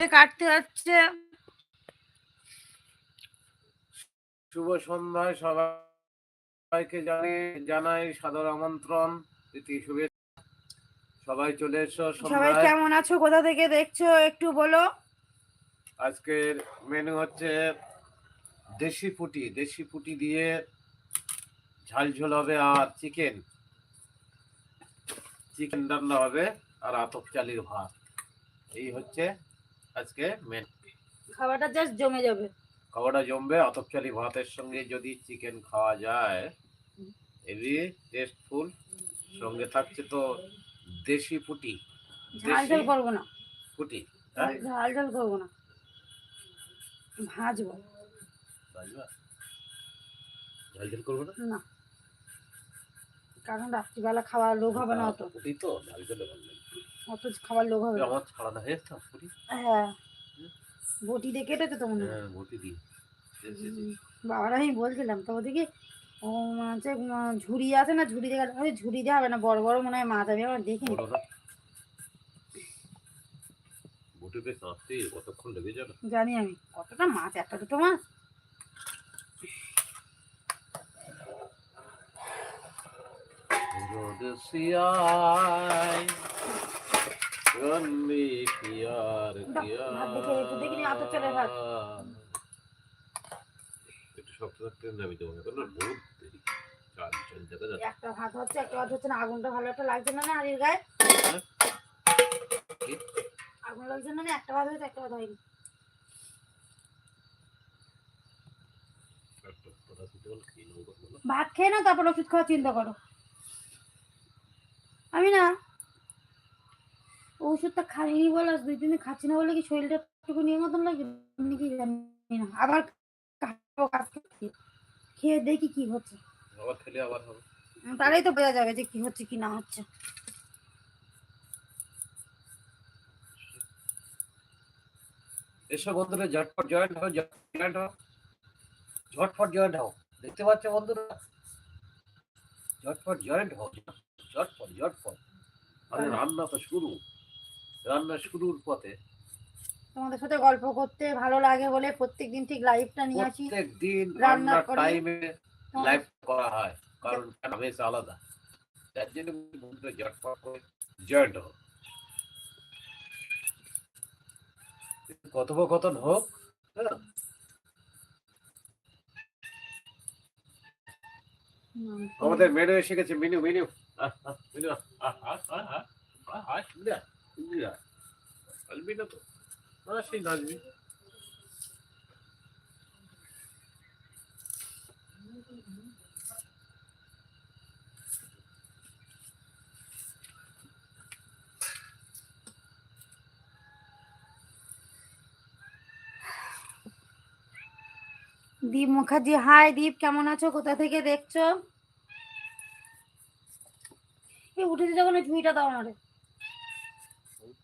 কাটতে হচ্ছে শুভ সন্ধ্যায় সবাইকে জানি জানাই সাদর আমন্ত্রণ প্রীতি শুভেচ্ছা। সবাই চলে এসো সবাই কেমন আছো? কোথা থেকে দেখছ? একটু বলো। আজকের মেনু হচ্ছে দেশি পুটি। দেশি পুটি দিয়ে ঝাল ঝোল হবে আর চিকেন। চিকেন রান্না হবে আর আতপ চালির ভাত। এই হচ্ছে আজকে মেন খাবারটা জাস্ট জমে যাবে। খাওয়াটা জমবে আতপ ভাতের সঙ্গে যদি চিকেন খাওয়া যায় হেভি টেস্টফুল সঙ্গে থাকছে তো দেশি পুটি। ঝাল ঝাল করব না। পুটি হ্যাঁ? ঝাল ঝাল করব না। ভাজবো। বুঝবা? ঝাল ঝাল করব না? না। কারণ রাত্রিবেলা খাওয়া লোভ হবে না অত। পুটি তো ঝাল ঝালে ভালো লাগে। অত খাবার লোভ হবে আমার ছাড়ানো হয়েছে পুটি হ্যাঁ। বটি দিয়ে কেটেছে তো মনে হ্যাঁ? বটি হুম, বাবারা আমি বলছিলাম তো ওদিকে ও মাছে ঝুড়ি আছে না ঝুড়ি দিয়ে আরে ঝুড়ি দিয়ে হবে না বড় বড় মনে হয় মাছ আমি আবার দেখিনি। বটিতে কাঁচতে কতক্ষণ লেগে যাবে? জানি আমি কতটা মাছ একটা দুটো মাছ? রোদ সিয়ায় গন্নি পিয়ার একটু শক্ত থাকতে দেবো না বহুত দেরি। চাল চাল দেখা যাচ্ছে। একটা ভাত হচ্ছে একটা ভাত হচ্ছে না আগুনটা ভালো একটা লাগছে না না হাড়ির গায়ে? আগুন লাগছে না একটা ভাত হয়েছে একটা ভাত হয়নি। ভাত খেয়ে না তারপর ওষুধ খাওয়ার চিন্তা করো। আমি না ওষুধটা খাইনি বলে দুই দিন খাচ্ছি না বলে কি শরীরটা একটু নিয়ে মতন লাগে? এমনি কি জানি না। আবার খাব খেয়ে। খেয়ে দেখি কি হচ্ছে। আবার খেলে আবার হবে। তাহলেই তো বোঝা যাবে যে কি হচ্ছে কি না হচ্ছে। এসব বন্ধুরা ঝটপট জয়েন্ট হও জয়েন্ট হও। ঝটপট জয়েন্ট হও। দেখতে পাচ্ছ বন্ধুরা? ঝটপট জয়েন্ট হও। ঝটপট ঝটপট। আরে রান্না তো শুরু। রান্না শুরুর পথে তোমাদের সাথে গল্প করতে ভালো লাগে বলে প্রত্যেকদিন ঠিক লাইভটা নিয়ে আসি প্রত্যেক দিন রান্নার টাইমে লাইভ করা হয় কারণ বেশ আলাদা তার জন্য বন্ধুরা ঝটপট করে জয়েন্ট হও কথোপকথন হোক হ্যাঁ আমাদের মেনু এসে গেছে মেনু মেনু মেনু আসবি না? তো। সেই নাচবি। দীপ মুখার্জি, হাই দীপ, কেমন আছো? কোথা থেকে দেখছ? উঠেছে যখন ঝুড়িটা দাও না রে।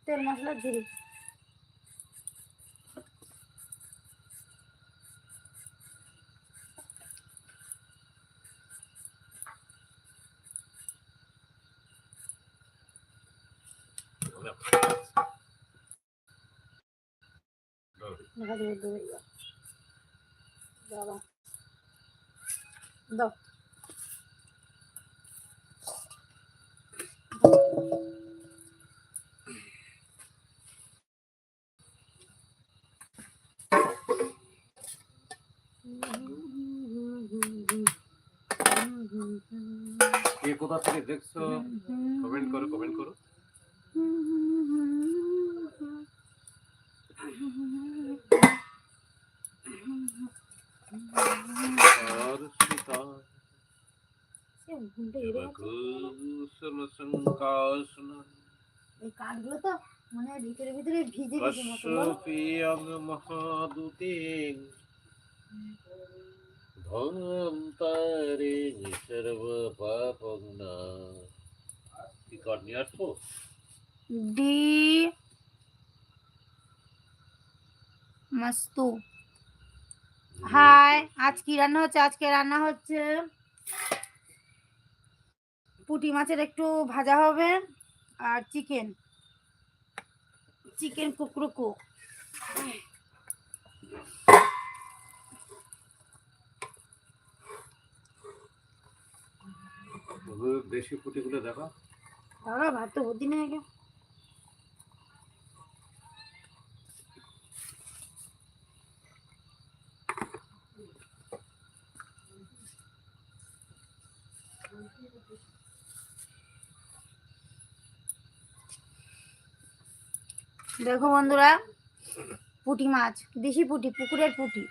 তেল দেবে। এবার। দাও। কে কোথা থেকে দেখছ কমেন্ট করো কমেন্ট করো আর সীতা সে ঘুমটা এড়ে গেছে। কুসুম সংকাসন এই কাঠগুলো তো মানে ভিতরে ভিজে মহাদূতেন ধন্তারে সর্ব পাপং না। কি নিয়ে আসব? ডি মাস্তু। হাই আজ কি রান্না হচ্ছে? আজকে রান্না হচ্ছে পুঁটি মাছের একটু ভাজা হবে আর চিকেন। চিকেন কুকরুকু। দেখো। ভাত তো দেখো বন্ধুরা, পুঁটি মাছ, দেশি পুঁটি, পুকুরের পুটি।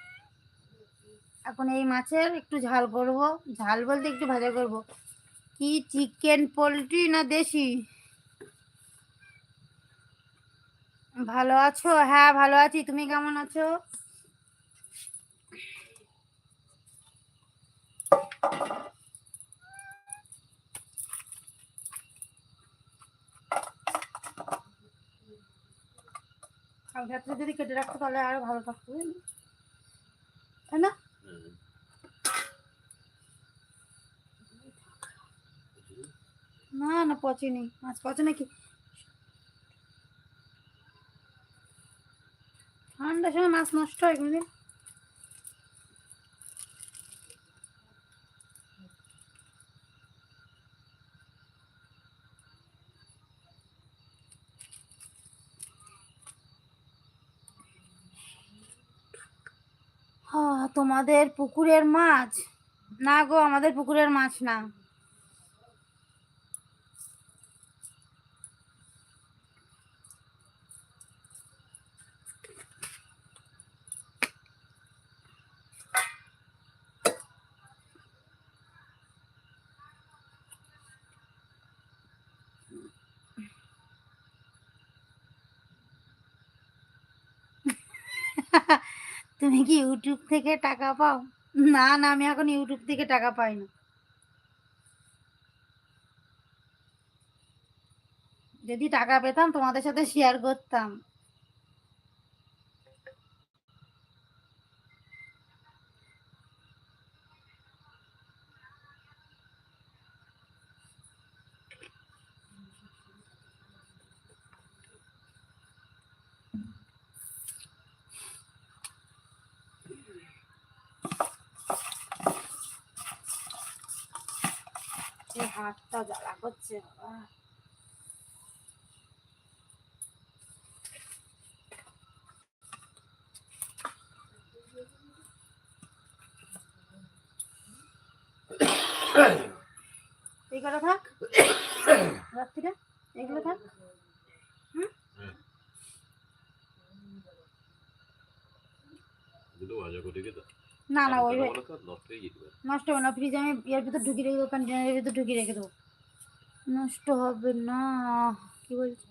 এখন এই মাছের একটু ঝাল করব। ঝাল বলতে একটু ভাজা করব। কি চিকেন পোলট্রি না দেশি? ভালো আছো? হ্যাঁ ভালো আছি। তুমি কেমন আছো? যদি কেটে রাখতো তাহলে আরও ভালো থাকতো তাই না না না পচেনি মাছ পচে নাকি? ঠান্ডার সময় মাছ নষ্ট হয় কোনদিন? তোমাদের পুকুরের মাছ। না গো, আমাদের পুকুরের মাছ না। তুমি কি ইউটিউব থেকে টাকা পাও? না না, আমি এখন ইউটিউব থেকে টাকা পাই না। যদি টাকা পেতাম তোমাদের সাথে শেয়ার করতাম। এই হাতটা জ্বালা করছে বাবা এই কটা থাক রাত্রিরে এগুলো থাক দুটো ভাজা করে রেখে দাও না না ওই নষ্ট হবে না ফ্রিজে আমি এর ভিতর ঢুকিয়ে রেখে দেবো কন্টেনারের ভিতর ঢুকিয়ে রেখে দেবো। নষ্ট হবে না কি বলছি?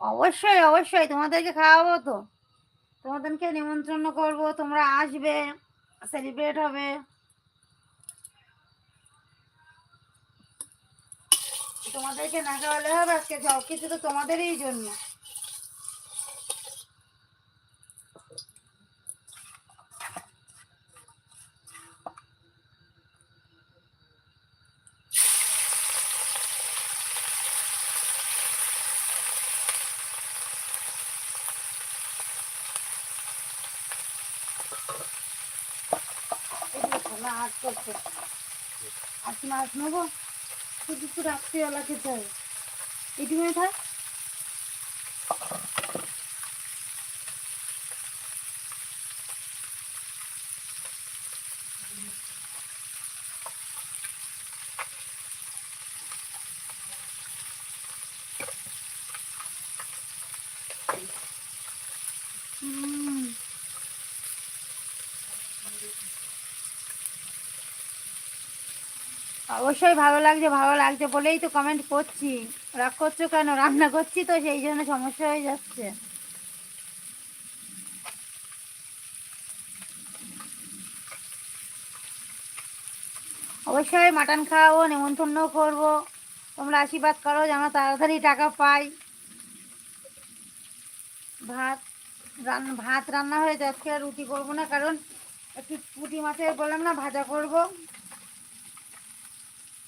অবশ্যই অবশ্যই তোমাদেরকে খাওয়াবো তো। তোমাদেরকে নিমন্ত্রণ করব তোমরা আসবে সেলিব্রেট হবে। তোমাদেরকে না খাওয়ালে হবে আজকে সব কিছু তো তোমাদেরই জন্য এগুলো না আট করছে আর কি মাছ নেব? শুধু তো রাত্রিবেলা খেতে হবে এটুকুনি থাক হুম। অবশ্যই ভালো লাগছে ভালো লাগছে বলেই তো কমেন্ট করছি। রাগ করছ কেন? রান্না করছি তো, সেই জন্য সমস্যা হয়ে যাচ্ছে। অবশ্যই মাটন খাওয়াবো, নেমন্তন্ন করব। তোমরা আশীর্বাদ করো যেন তাড়াতাড়ি টাকা পাই। ভাত রান, ভাত রান্না হয়েছে আজকে আর রুটি করব না, কারণ একটু পুঁটি মাছের বললাম না, ভাজা করব।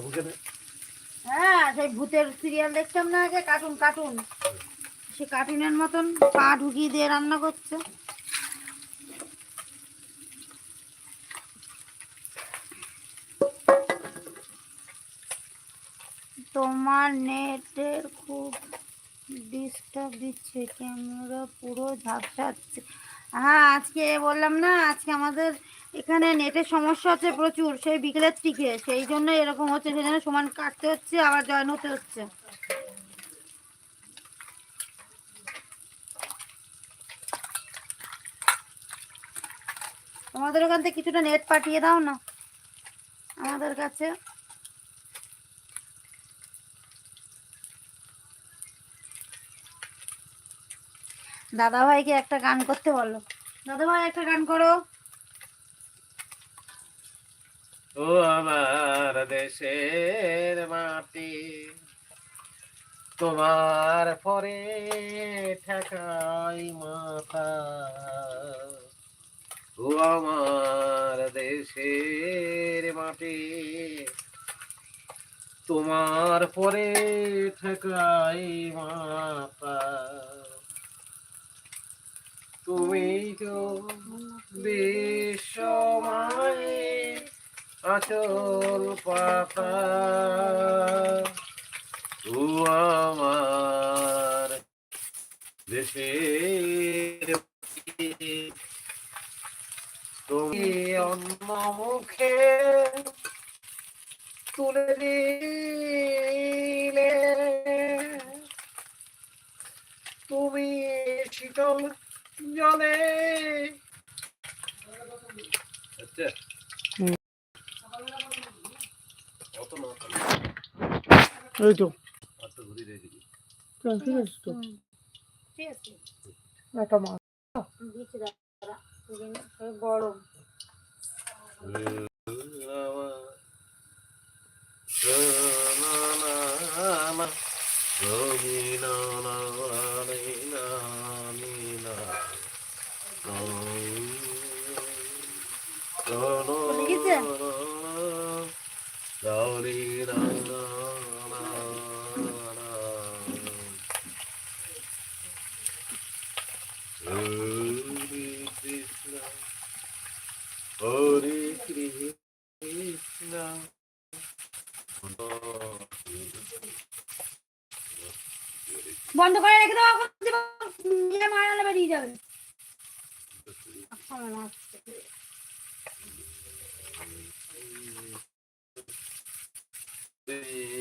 দেবো কেন হ্যাঁ সেই ভূতের সিরিয়াল দেখতাম না আগে কার্টুন কার্টুন সে কার্টুনের মতন পা ঢুকিয়ে দিয়ে রান্না করছে। তোমার নেটের খুব ডিস্টার্ব দিচ্ছে ক্যামেরা পুরো ঝাপসাচ্ছে। হ্যাঁ আজকে বললাম না, আজকে আমাদের এখানে নেটের সমস্যা হচ্ছে প্রচুর, সেই বিকেলের দিকে, সেই জন্য এরকম হচ্ছে, সেই জন্য সমান কাটতে হচ্ছে, আবার জয়েন হতে হচ্ছে। তোমাদের ওখান থেকে কিছুটা নেট পাঠিয়ে দাও না, আমাদের কাছে। দাদা ভাইকে একটা গান করতে বলো। দাদা ভাই একটা গান করো। ও আমার দেশের মাটি, তোমার পরে ঠেকাই মাথা। ও আমার দেশের মাটি, তোমার পরে ঠেকাই মাথা। তুমি তো বিশ্বমায় আচল পাতা। ও আমার দেশের তুমি অন্য মুখে তুলে দিলে। তুমি শীতল জলে আচ্ছা এই তো ঠিক আছে তো ঠিক আছে একটা মাছ দিচ্ছি দাদা দুদিন সব গরম চলে গেছে? কৃষ্ণ হরে কৃষ্ণ বন্ধ করে রেখে দাও এখন দিবা, নিজে মারালে বেরিয়ে যাবে আমার মাছ। কৃষ্ণ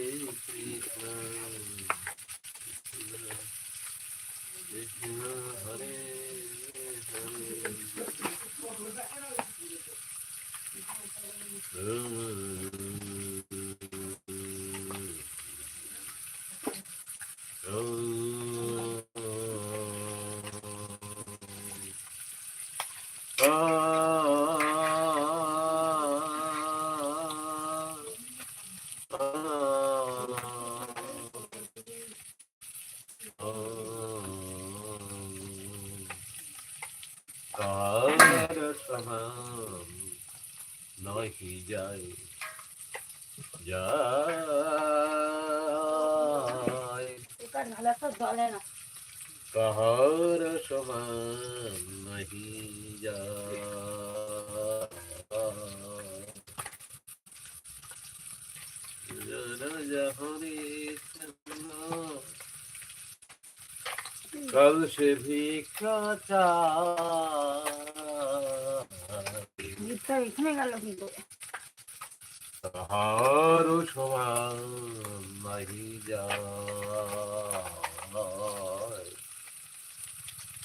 দেখো জলে না কাল সে ভিক্ষা চা। এখানে গেল কিন্তু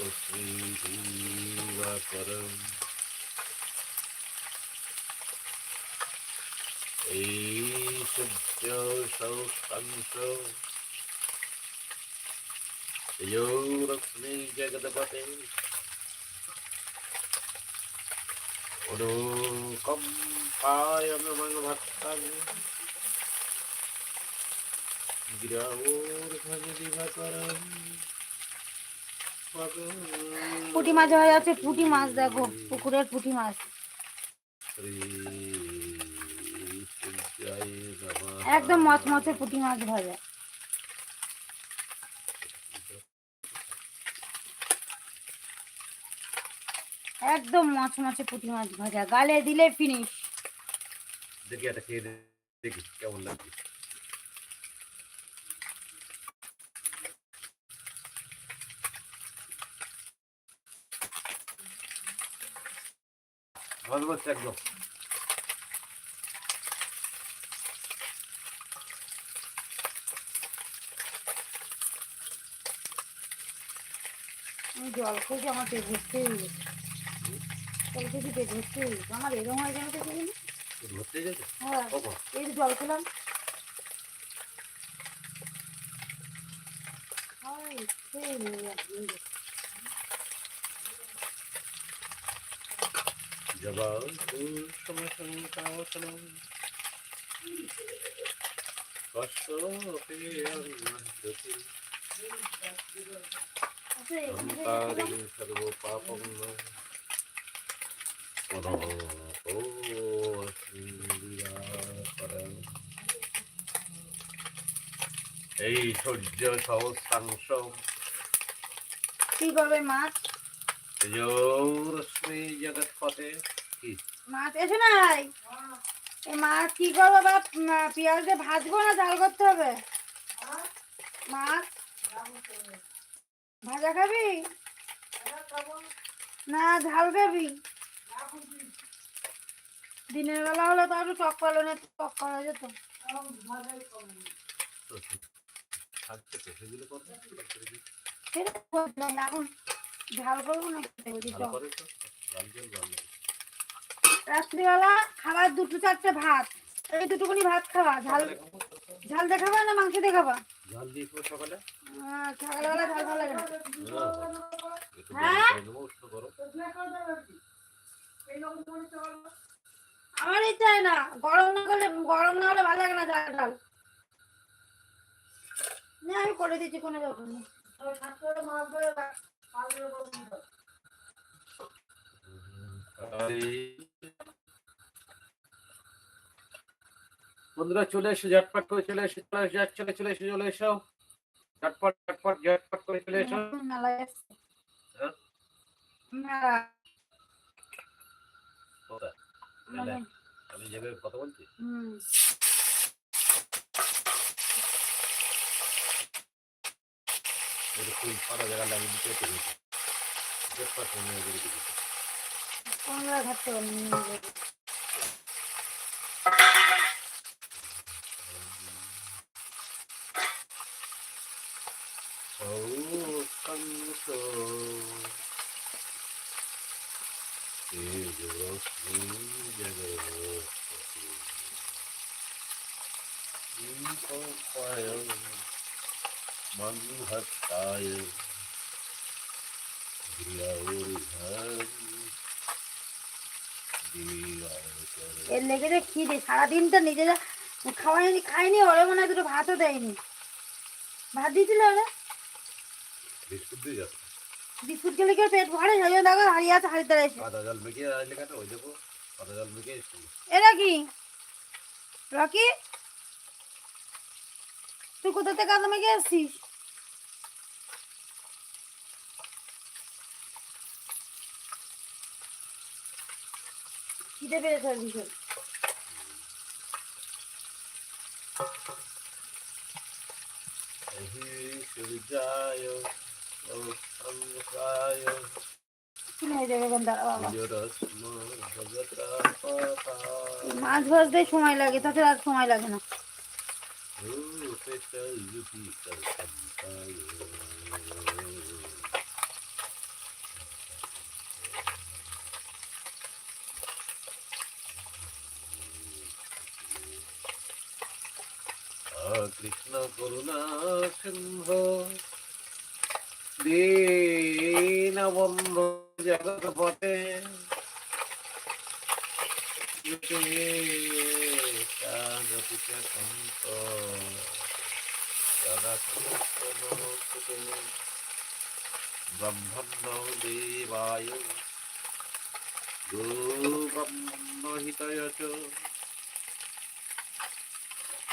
পুনঃশ্রীদিবাকরম এই সূর্য সৌস্তাংশ তেজোরশ্মি জগদপতে অনুকম্পায় নমঃ ভক্তায় গিরাওর্ধনিদিবাকরম পুঁটি মাছ হয়ে যাচ্ছে, পুঁটি মাছ দেখো, পুকুরের পুঁটি মাছ। একদম মচমচে পুঁটি মাছ ভাজা। একদম মচমচে পুঁটি মাছ ভাজা, গালে দিলে ফিনিশ দেখি এটা খেয়ে দেখি, কেমন লাগছে। লাগছে একদম জল খেয়েছি আমার পেট ভর্তি গেছে। জল খেয়েছি পেট ভর্তি আমার এরকম হয়ে যাবে তো ধরতে গেছে? হ্যাঁ এই জল খেলাম। হায়, সেই নিয়ে যাচ্ছে, এই যে। জবাব সময় সংকাশনম কষ্ট পেয়ে জ্যোতি আচ্ছা, এখানে যে সংসারিং সর্ব পাপং এই সূর্য সহস্রাংশ কি করবে মাছ মাছ এসে নাই? এই মাছ কি করব বা উম, পেঁয়াজ দিয়ে ভাজবো না ঝাল করতে হবে? মাছ? ভাজা খাবি? না ঝাল খাবি? দিনের বেলা হলে তো একটু টক না টক করা যেত। এখন ঝাল করব না রাত্রিবেলা খাবার দুটো চারটে ভাত এই দুটুকুনি ভাত খাওয়া ঝাল খাব। ঝাল দেখাবা না মাংস দেখাবা ঝাল দিয়ে খাব সকালে আহ, সকালবেলা ঝাল ভালো লাগে না হ্যাঁ? গরম করে নেব, উষ্ণ গরম। আমার ইচ্ছা হয় না গরম না করলে গরম না হলে ভালো লাগে না ঝাল ঝাল না আমি করে দিচ্ছি কোনো ব্যাপার নেই বন্ধুরা চলে এসে ঝটপট করে চলে এসে চলে এসে চলে চলে এসে চলে এসো। ঝটপট ঝটপট ঝটপট করে চলে এসো। আমি যেভাবে কথা বলছি ফুল ফাটা জায়গা লাগিয়ে দিতে ঝটপট নিয়ে করে দিতে কোন জায়গায় ঘাটতে পারি এর লেগে যে খিদে সারাদিনটা নিজেরা খাওয়াইনি খাইনি ওরা মনে হয় দুটো ভাতও দেয়নি। ভাত দিয়েছিল ওরা? বিস্কুট দিয়ে যাচ্ছে। বিস্কুট খেলে কি পেট ভরে? সেই জন্য দেখো হারিয়ে আছে মেখে এরা কি রকি তুই কোথা থেকে আদমে গিয়ে খিদে পেয়েছে ওর ভীষণ সূর্যায় সংসায় শুনে হয়ে যাবে এখন দাঁড়া রশ্ম ভগতা পাতা। মাছ ভাজতে সময় লাগে তাতে আর সময় লাগে না। কৃষ্ণ করুণা সিংহ দীনবন্ধু জাগতিক সন্ত। Krishna ব্রহ্মণ্য দেবায়। গোব্রহ্ম হিতায়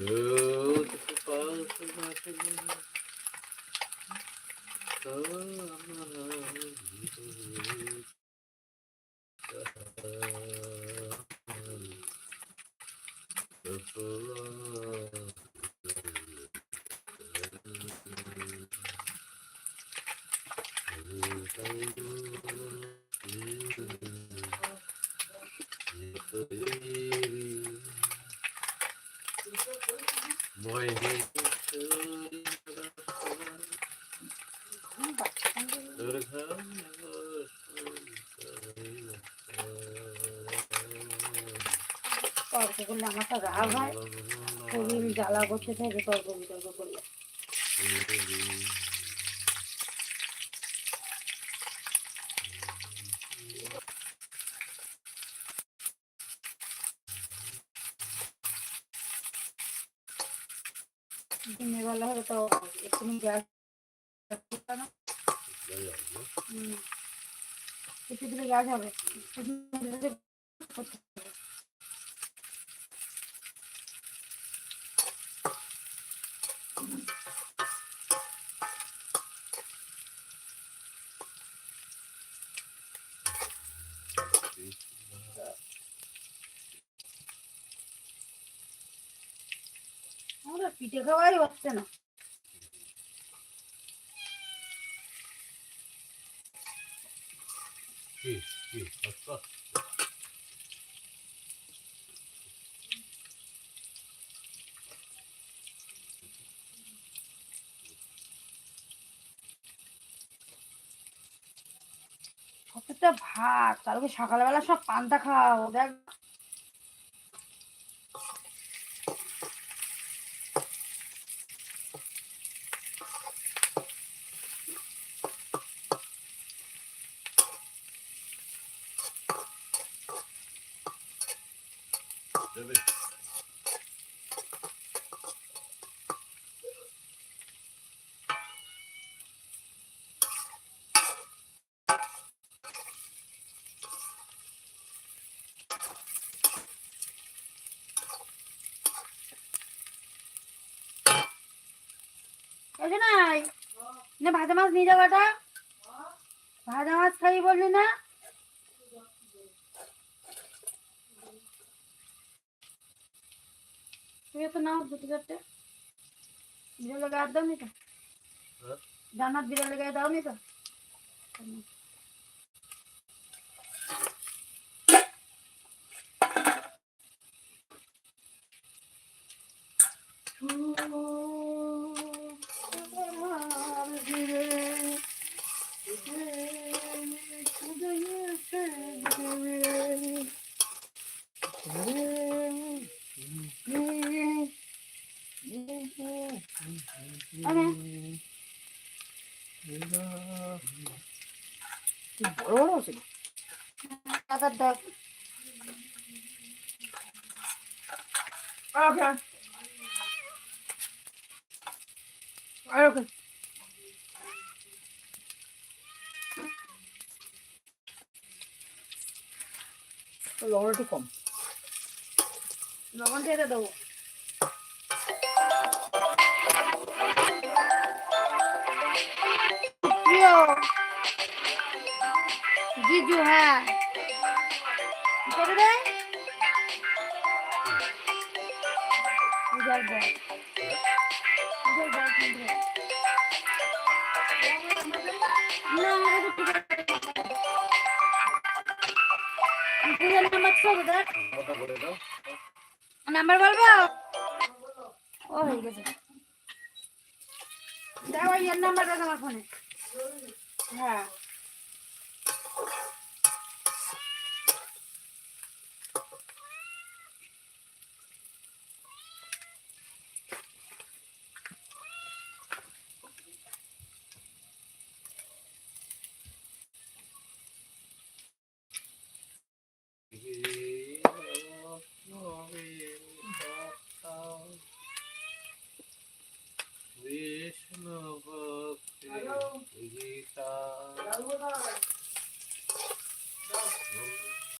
Beautiful falls of my করলে আমার তো রাগ হয়। শরীর জ্বালা করতে থাকে, তর্ক বিতর্ক করলে। দিনের বেলা হলে তো এক্ষুনি গ্যাস না হুম। একটু দিলে গ্যাস হবে। পিঠে খাওয়াই হচ্ছে না। কতটা ভাত কালকে সকালবেলা সব পান্তা খাওয়াবো দেখ এই যে নাই না ভাজা মাছ নিয়ে যাওয়াটা? ভাজা মাছ খাই বললি না? তুই তো নাও দুটো চারটে। বিড়ালে গায়ে দাও নি তো? দানা জান্নাত বিড়ালে গায়ে দাও নি তো? আছে দাদার দেখ ওকে আর ওকে লবণ একটু কম লবণ দিয়ে দেবো জিজু হ্যাঁ করে দে উজার বল উজার বল কিন্তু না আমাকে তো ঠিক আছে পুরো নাম্বার ছোট দেখ কথা বলে দাও নাম্বার বলব ও হয়ে গেছে দাও এই নাম্বারটা তোমার ফোনে হ্যাঁ